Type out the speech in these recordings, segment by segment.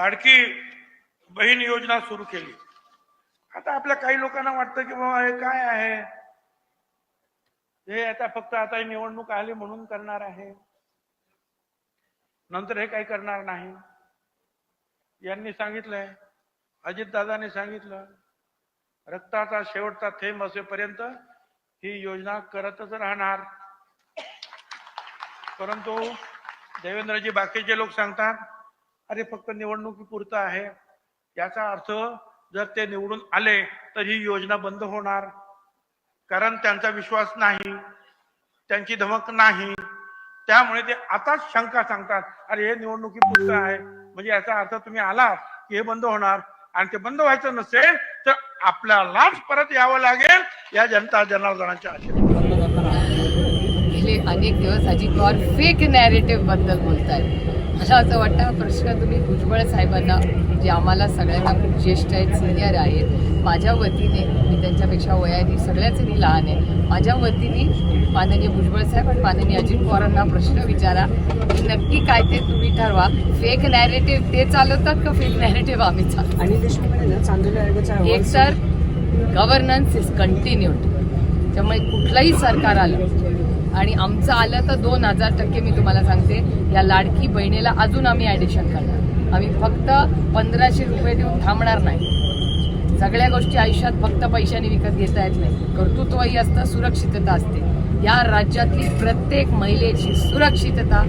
लाडकी बहीण योजना सुरू केली. आता आपल्या काही लोकांना वाटतं की बाबा हे काय आहे? हे आता फक्त आता ही निवडणूक आली म्हणून करणार आहे. नंतर हे काही करणार नाही. यांनी सांगितलंय अजितदादाने सांगितलं रक्ताचा शेवटचा थेंब असेपर्यंत ही योजना करतच राहणार. परंतु देवेंद्रजी बाकीचे लोक सांगतात अरे फक्त निवडणुकीपुरतं आहे. याचा अर्थ जर ते निवडून आले तर ही योजना बंद होणार. कारण त्यांचा विश्वास नाही त्यांची धमक नाही. त्यामुळे ते आताच शंका सांगतात अरे हे निवडणुकीपुरतं आहे. म्हणजे याचा अर्थ तुम्ही आलात की हे बंद होणार. आणि ते बंद व्हायचं नसेल तर आपल्यालाच परत यावं लागेल या जनता जनार्दनाच्या आशीर्वाद गेले अनेक दिवस अजित पवार फेक नॅरेटिव्हबद्दल बोलतायत. मला असं वाटतं हा प्रश्न तुम्ही भुजबळ साहेबांना जे आम्हाला सगळ्यांना खूप ज्येष्ठ आहेत सिनियर आहेत माझ्या वतीने मी त्यांच्यापेक्षा वयाने सगळ्याच लहान आहे माझ्या वतीने माननीय भुजबळ साहेब आणि माननीय अजित पवारांना प्रश्न विचारा की नक्की काय ते तुम्ही ठरवा. फेक नॅरेटिव्ह ते चालवतात का फेक नॅरेटिव्ह आम्ही चालवतो? आणि एक तर गव्हर्नन्स इज कंटिन्यूड त्यामुळे कुठलंही सरकार आलं आणि आमचं आलं तर दोन हजार टक्के मी तुम्हाला सांगते या लाडकी बहिणीला अजून आम्ही ॲडिशन करणार. आम्ही फक्त पंधराशे रुपये देऊन थांबणार नाही. सगळ्या गोष्टी आयुष्यात फक्त पैशाने विकत घेता येत नाही. कर्तृत्वही असतं सुरक्षितता असते. या राज्यातली प्रत्येक महिलेची सुरक्षितता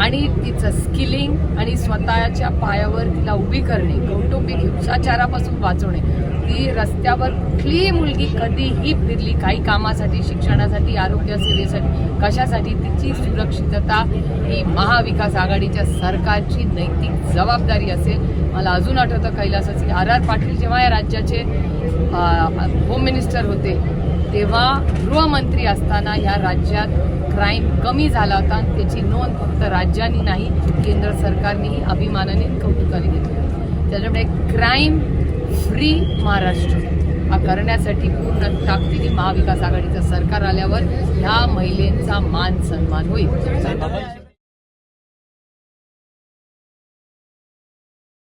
आणि तिचं स्किलिंग आणि स्वतःच्या पायावर तिला उभी करणे कौटुंबिक हिंसाचारापासून वाचवणे ती रस्त्यावर कुठलीही मुलगी कधीही फिरली काही कामासाठी शिक्षणासाठी आरोग्य सेवेसाठी कशासाठी तिची सुरक्षितता ही महाविकास आघाडीच्या सरकारची नैतिक जबाबदारी असेल. मला अजून आठवतं कैलासाचे आर आर पाटील जेव्हा या राज्याचे होम मिनिस्टर होते तेव्हा गृहमंत्री असताना या राज्यात क्राईम कमी झाला होता आणि त्याची नोंद फक्त राज्यांनी नाही केंद्र सरकारनेही अभिमानाने कौतुकाने घेतली त्याच्यामुळे क्राईम फ्री महाराष्ट्र हा करण्यासाठी पूर्ण ताकदीने महाविकास आघाडीचं सरकार आल्यावर ह्या महिलेचा मान सन्मान होईल.